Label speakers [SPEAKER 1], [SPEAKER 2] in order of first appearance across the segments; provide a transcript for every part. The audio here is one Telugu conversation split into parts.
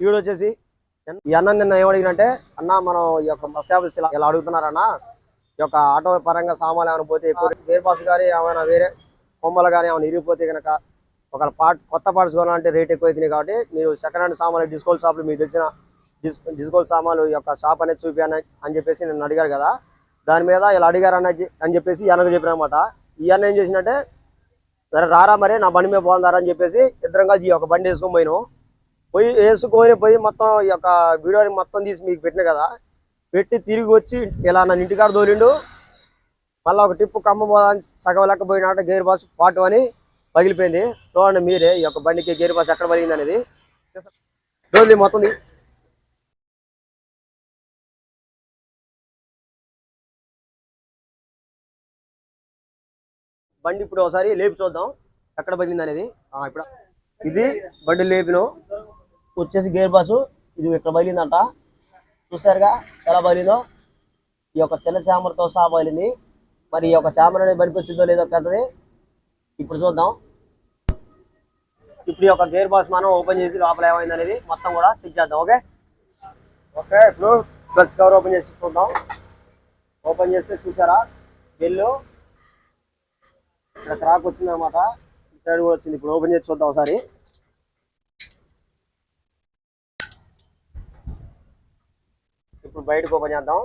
[SPEAKER 1] వీడు వచ్చేసి. ఈ అన్న నిన్న ఏమడిగినంటే అన్న మనం ఈ యొక్క సబ్స్క్రైబర్స్ ఇలా ఇలా అడుగుతున్నారన్న. ఈ యొక్క ఆటో పరంగా సామాన్లు ఏమైనా పోతే ఎక్కువ గేర్ పాస్ కానీ ఏమైనా వేరే కొమ్మలు కానీ ఏమైనా ఇరిగిపోతే కనుక ఒక పార్ట్ కొత్త పార్ట్స్ కొనాలంటే రేట్ ఎక్కువ అవుతుంది కాబట్టి మీరు సెకండ్ హ్యాండ్ సామాన్లు డిస్కౌంట్ షాప్లు మీకు తెలిసిన డిస్ డిస్కౌంట్ సామాన్లు ఈ యొక్క షాప్ అనేది చూపాను అని చెప్పేసి నేను అడిగారు కదా. దాని మీద ఇలా అడిగారు అని చెప్పేసి ఈ చెప్పిన అనమాట ఈ అన్న ఏం చేసినట్టే సరే రారా మరి నా బండి మీద పోందారా అని చెప్పేసి ఇద్దరం కలిసి ఈ యొక్క బండి వేసుకొని పోయినాం. పోయి వేసుకొని పోయి మొత్తం ఈ యొక్క వీడియోని మొత్తం తీసి మీకు పెట్టిన కదా పెట్టి తిరిగి వచ్చి ఇలా నన్ను ఇంటికాడ దోలిండు మళ్ళీ ఒక టిప్పు కమ్మ పోదాని సగం లెక్క పోయినట్టు గేర్ బాస్ పాటు అని పగిలిపోయింది. చూడండి మీరే ఈ యొక్క బండికి గేర్ బాస్ ఎక్కడ పగిలింది అనేది. దోలి మొత్తం బండి ఇప్పుడు ఒకసారి లేపి చూద్దాం. ఎక్కడ పగిలింది అనేది. ఇప్పుడు. ఇది బండి లేపిన. వచ్చేసి గేర్ బాసు ఇది ఇక్కడ బయలిందంట చూసారుగా ఎలా బయలిందో ఈ యొక్క చిన్న చామరతో సహా బయలింది మరి ఈ యొక్క చామర అనేది బనికి లేదో పెద్దది. ఇప్పుడు చూద్దాం. ఇప్పుడు ఈ యొక్క గేర్ బాస్ మనం ఓపెన్ చేసి లోపల ఏమైంది అనేది మొత్తం కూడా చెక్ చేద్దాం ఓకే? ఓకే ఇప్పుడు క్లచ్ కవర్ ఓపెన్ చేసి చూద్దాం. ఓపెన్ చేస్తే చూసారా బెల్లు ఇక్కడ క్రాక్ వచ్చిందనమాట. ఈ సైడ్ కూడా వచ్చింది. ఇప్పుడు ఓపెన్ చేసి చూద్దాం ఒకసారి. ఇప్పుడు బయటకు ఓపెన్ చేద్దాం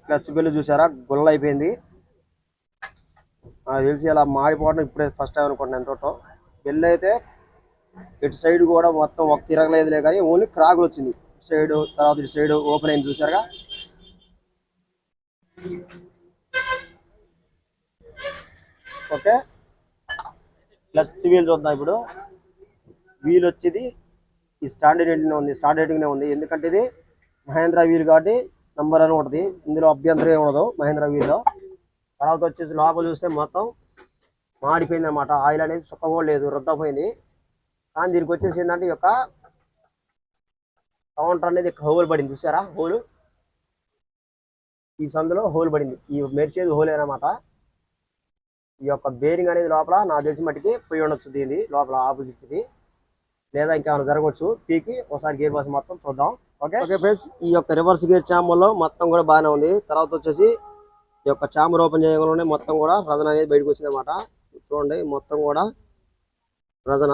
[SPEAKER 1] క్లచ్ బిల్లు చూసారా? గుల్ల అయిపోయింది. నాకు తెలిసి అలా మాడిపోవడం ఇప్పుడే ఫస్ట్ టైం అనుకుంటున్నాను చూడటం బిల్లు అయితే ఇటు సైడ్ కూడా మొత్తం ఒక ఇరగలేదులే కానీ ఓన్లీ క్రాకులు వచ్చింది. సైడ్ తర్వాత ఇటు సైడ్ ఓపెన్ అయింది చూసారుగా? ఓకే. క్లచ్ వీల్ చూద్దాం ఇప్పుడు. వీల్ వచ్చేది ఈ స్టాండర్డ్ రేటింగ్ ఉంది స్టాండర్డ్ ఉంది. ఎందుకంటే ఇది మహేంద్ర వీల్ కాబట్టి నంబర్ అని ఉంటుంది. ఇందులో అభ్యంతరం ఏమి ఉండదు మహేంద్ర వీల్లో తర్వాత వచ్చేసి లోపల చూస్తే మొత్తం మాడిపోయింది అనమాట ఆయిల్ అనేది చుక్క లేదు రుద్దపోయింది. కానీ దీనికి వచ్చేసి ఏంటంటే ఈ యొక్క కౌంటర్ అనేది ఇక్కడ హోల్ పడింది. చూసారా? హోల్ ఈ సందులో హోల్ పడింది. ఈ మెరిసేది హోల్ అనమాట ఈ యొక్క బేరింగ్ అనేది లోపల నాకు తెలిసి మట్టికి పోయి ఉండొచ్చు దీన్ని లోపల ఆపోజిట్ ఇది లేదా ఇంకేమైనా జరగవచ్చు పీకి ఒకసారి గేర్ బాస్ మొత్తం చూద్దాం. ఓకే? ఓకే ఫ్రెండ్స్ ఈ యొక్క రివర్స్ గేర్ చాంబర్లో మొత్తం కూడా బాగానే ఉంది. తర్వాత వచ్చేసి ఈ యొక్క చాంబర్ ఓపెన్ చేయగానే మొత్తం కూడా రజన అనేది బయటకు వచ్చింది అనమాట చూడండి మొత్తం కూడా రజన.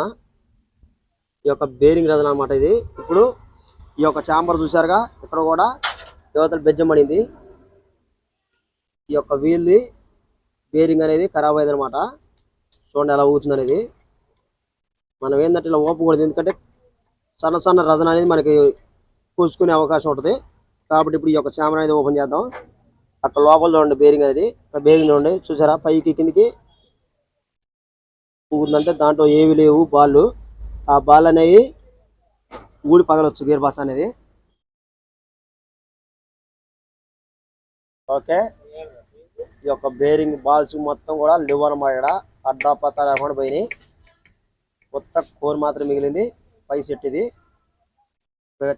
[SPEAKER 1] ఈ యొక్క బేరింగ్ రజన అన్నమాట ఇది. ఇప్పుడు ఈ యొక్క చాంబర్ చూసారుగా ఇక్కడ కూడా యువతలు బెజ్జం పడింది. ఈ యొక్క వీల్ది బేరింగ్ అనేది ఖరాబ్ అయింది అనమాట చూడండి ఎలా ఊగుతుంది అనేది. మనం ఏంటంటే ఇలా ఓపకూడదు ఎందుకంటే సన్న సన్న రజన అనేది మనకి కూర్చుకునే అవకాశం ఉంటుంది. కాబట్టి ఇప్పుడు ఈ యొక్క చామర అనేది ఓపెన్ చేద్దాం. అక్కడ లోపల చూడండి బేరింగ్ అనేది. బేరింగ్ చూడండి. చూసారా? పైకి కిందికి. ఉందంటే దాంట్లో ఏవి లేవు. బాళ్ళు. ఆ బాల్ అనేవి ఊడి పగలొచ్చు గేర్ బాస్ అనేది. ఓకే. ఈ యొక్క బేరింగ్ బాల్స్ మొత్తం కూడా లివ్ అనమాట అడ్డా పత్తా లేకుండా పోయినాయి. కొత్త కోర్ మాత్రం మిగిలింది. పై సెట్ ఇది.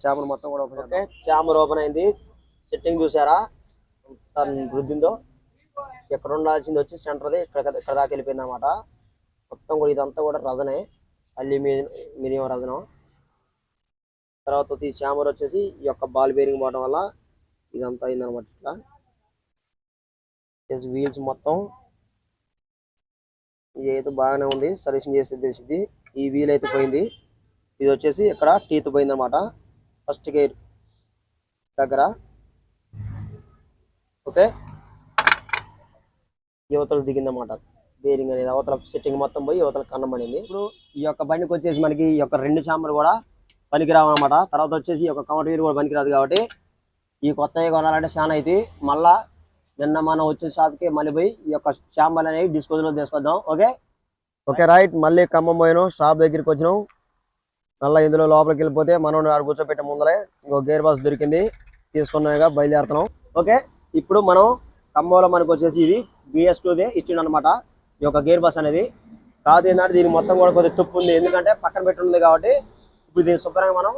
[SPEAKER 1] చామర్ మొత్తం కూడా ఓపెన్ ఓకే చామర్ ఓపెన్ అయింది. సెట్టింగ్ చూసారా? వృద్ధిందో ఎక్కడ ఉండాల్సింది వచ్చి సెంటర్ది ఇక్కడ ఇక్కడ దాకా వెళ్ళిపోయింది అనమాట మొత్తం కూడా ఇదంతా కూడా రజనే అల్యూమినియం మినిమం రజనం తర్వాత ఈ చామర్ వచ్చేసి ఈ యొక్క బాల్ బేరింగ్ పోవడం వల్ల ఇదంతా అయిందనమాట ఇట్లా. వీల్స్ మొత్తం. ఇది అయితే బాగానే ఉంది. సర్వీసింగ్ చేసేది తెలిసింది ఈ వీల్ అయితే పోయింది. ఇది వచ్చేసి ఇక్కడ టీత్ పోయింది అనమాట ఫస్ట్ గేర్ దగ్గర ఓకే యువతలు దిగిందన్నమాట. బేరింగ్ అనేది అవతల సెట్టింగ్ మొత్తం పోయి యువతల కన్నం పడింది. ఇప్పుడు ఈ యొక్క బండికి వచ్చేసి మనకి ఈ యొక్క రెండు చాంబర్ కూడా పనికిరావు అనమాట తర్వాత వచ్చేసి ఈ యొక్క కౌంటర్ వీల్ కూడా పనికిరాదు కాబట్టి ఈ కొత్తవి కొనాలంటే చాలా అయితే మళ్ళా నిన్న మనం వచ్చిన షాప్కి మళ్ళీ పోయి ఈ యొక్క చాంబర్ అనేవి డిస్పోజల్లో తీసుకొద్దాం. Okay okay right. మళ్ళీ ఖమ్మం పోయినాం షాప్ దగ్గరికి వచ్చినాం. మళ్ళీ ఇందులో లోపలికి వెళ్ళిపోతే మనం ఆడ కూర్చోపెట్టే ముందరే ఇంకో గేర్ బాస్ దొరికింది. తీసుకున్నాక బయలుదేరుతున్నాం. ఓకే ఇప్పుడు మనం ఖమ్మంలో మనకు వచ్చేసి ఇది బిఎస్ టూదే ఇచ్చిండు అనమాట ఈ యొక్క గేర్ బస్ అనేది. కాదు ఏంటంటే దీని మొత్తం కూడా కొద్దిగా తుప్పు ఉంది. ఎందుకంటే పక్కన పెట్టి ఉంది కాబట్టి ఇప్పుడు దీన్ని శుభ్రంగా మనం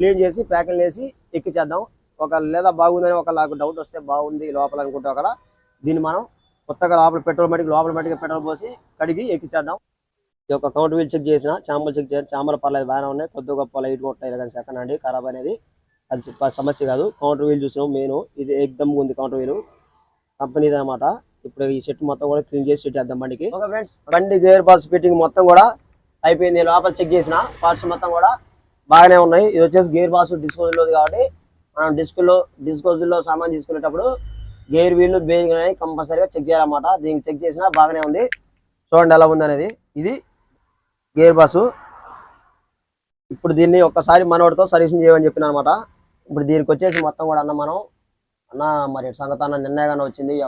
[SPEAKER 1] క్లీన్ చేసి ప్యాకింగ్ చేసి ఎక్కించేద్దాం ఒక లేదా బాగుందని ఒక నాకు డౌట్ వస్తే బాగుంది లోపల అనుకుంటే అక్కడ దీన్ని మనం కొత్తగా లోపల పెట్రోల్ మట్టికి లోపల మట్టికి పెట్రోల్ పోసి కడిగి ఎక్కించేద్దాం ఈ యొక్క కౌంటర్ వీల్ చెక్ చేసిన చాంబల్ చెక్ చేసిన చాంబల్ పర్లేదు బాగానే ఉన్నాయి. కొద్ది గొప్ప లైట్ ఉంటాయి కానీ సెకండ్ హ్యాండ్ ఖరాబ్ అనేది అది సమస్య కాదు. కౌంటర్ వీల్ చూసినాం మెయిన్. ఇది ఎక్దమ్ ఉంది కౌంటర్ వీల్. కంపెనీది అనమాట ఇప్పుడు ఈ సెట్ మొత్తం కూడా క్లీన్ చేసి సెట్ చేద్దాం బండికి. Okay friends. బండి గేర్ బాక్స్ ఫిట్టింగ్ మొత్తం కూడా అయిపోయింది. లోపల చెక్ చేసిన పార్ట్స్ మొత్తం కూడా బాగానే ఉన్నాయి. ఇది వచ్చేసి గేర్ బాక్స్ డిస్పోజల్ కాబట్టి మనం డిస్కులో డిస్పోజల్లో సామాన్ తీసుకునేటప్పుడు గేర్ వీల్ బేరింగ్ అనేది కంపల్సరీగా చెక్ చేయాలన్నమాట. దీనికి చెక్ చేసినా బాగానే ఉంది. చూడండి ఎలా ఉంది అనేది ఇది గేర్ బాసు ఇప్పుడు దీన్ని ఒక్కసారి మనోడితో సర్వీసింగ్ చేయమని చెప్పిన అనమాట ఇప్పుడు దీనికి వచ్చేసి మొత్తం కూడా అన్న మనం అన్న మరి సంగతన్న అన్న నిన్నగానే వచ్చింది. ఈ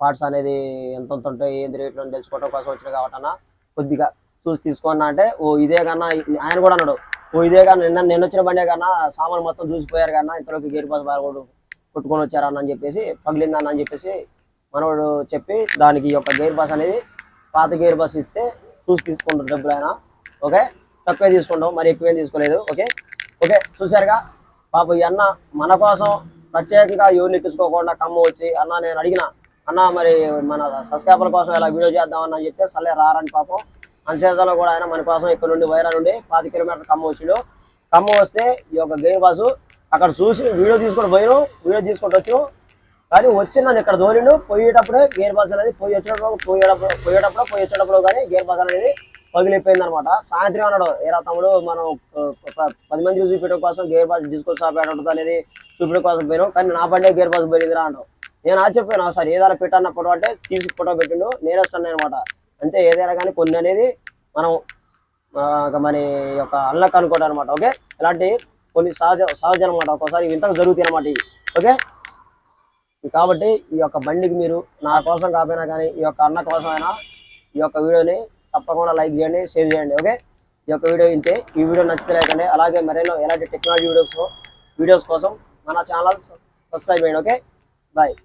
[SPEAKER 1] పార్ట్స్ అనేది ఎంత ఉంటాయి ఏంది రేట్లు అని తెలుసుకోవడం కోసం వచ్చిన కాబట్టి అన్న కొద్దిగా చూసి తీసుకోండి అంటే ఓ ఇదే కన్నా ఆయన కూడా అన్నాడు ఓ ఇదే కన్నా నిన్న నేను వచ్చిన బండే కన్నా సామాన్ మొత్తం చూసిపోయారు కన్నా ఇంతలోకి గేర్ బాస్ బాగా కూడా కొట్టుకొని వచ్చారన్న అని చెప్పేసి పగిలిందన్న అని చెప్పేసి మనవాడు చెప్పి దానికి ఈ యొక్క గేర్ బస్ అనేది పాత గేర్ బస్ ఇస్తే చూసి తీసుకుంటారు డబ్బులు ఆయన. ఓకే? తక్కువే తీసుకుంటాం మరి ఎక్కువేం తీసుకోలేదు. ఓకే? ఓకే చూసారుగా పాప ఈ అన్న మన కోసం ప్రత్యేకంగా ఎవరిని ఎక్కించుకోకుండా కమ్మ వచ్చి అన్న నేను అడిగిన అన్న మరి మన సబ్స్క్రైబర్ కోసం ఇలా వీడియో చేద్దామని చెప్తే సరే రారని పాపం. అంచేతలో కూడా ఆయన మన కోసం ఇక్కడ నుండి వైరా నుండి పాతి కిలోమీటర్ కమ్మ వచ్చిడు. కమ్మ వస్తే ఈ యొక్క గేమ్ బాసు అక్కడ చూసి వీడియో తీసుకొని పోయిన వీడియో తీసుకుంటూ వచ్చాను కానీ వచ్చి నన్ను ఇక్కడ దోలిండు. పోయేటప్పుడే గేర్ బాస్ అనేది పోయి వచ్చేటప్పుడు పోయేటప్పుడు పోయేటప్పుడు పోయి వచ్చేటప్పుడు కానీ గేర్ బాస్ అనేది పగిలిపోయింది అనమాట సాయంత్రం అన్నాడు ఏరా తమ్ముడు మనం పది మంది చూపించడం కోసం గేర్ బాస్ తీసుకొని సాపేటప్పుడు అనేది చూపించడం కోసం పోయినాం. కానీ నా బండే గేర్ బాస్ పోయిందిరా అంటావు నేను ఆశ్చర్యపోయాను సార్ ఏదైనా పెట్టన్న ఫోటో అంటే తీసి ఫోటో పెట్టిండు నేను వస్తాను అనమాట అంటే ఏదైనా కానీ కొన్ని అనేది మనం ఒక మన యొక్క అల్లక్ అనుకోవడం అనమాట ఓకే? ఇలాంటి కొన్ని సహజ సహజ అనమాట ఒక్కోసారి ఇంతకు జరుగుతాయి అనమాట ఇవి. ఓకే? కాబట్టి ఈ యొక్క బండికి మీరు నా కోసం కాకపోయినా కానీ ఈ యొక్క అన్న కోసమైనా ఈ యొక్క వీడియోని తప్పకుండా లైక్ చేయండి షేర్ చేయండి. ఓకే? ఈ యొక్క వీడియో ఇంతే. ఈ వీడియో నచ్చితే లేకండి అలాగే మరెన్నో ఎలాంటి టెక్నాలజీ వీడియోస్ వీడియోస్ కోసం మన ఛానల్ సబ్స్క్రైబ్ చేయండి. ఓకే? బాయ్.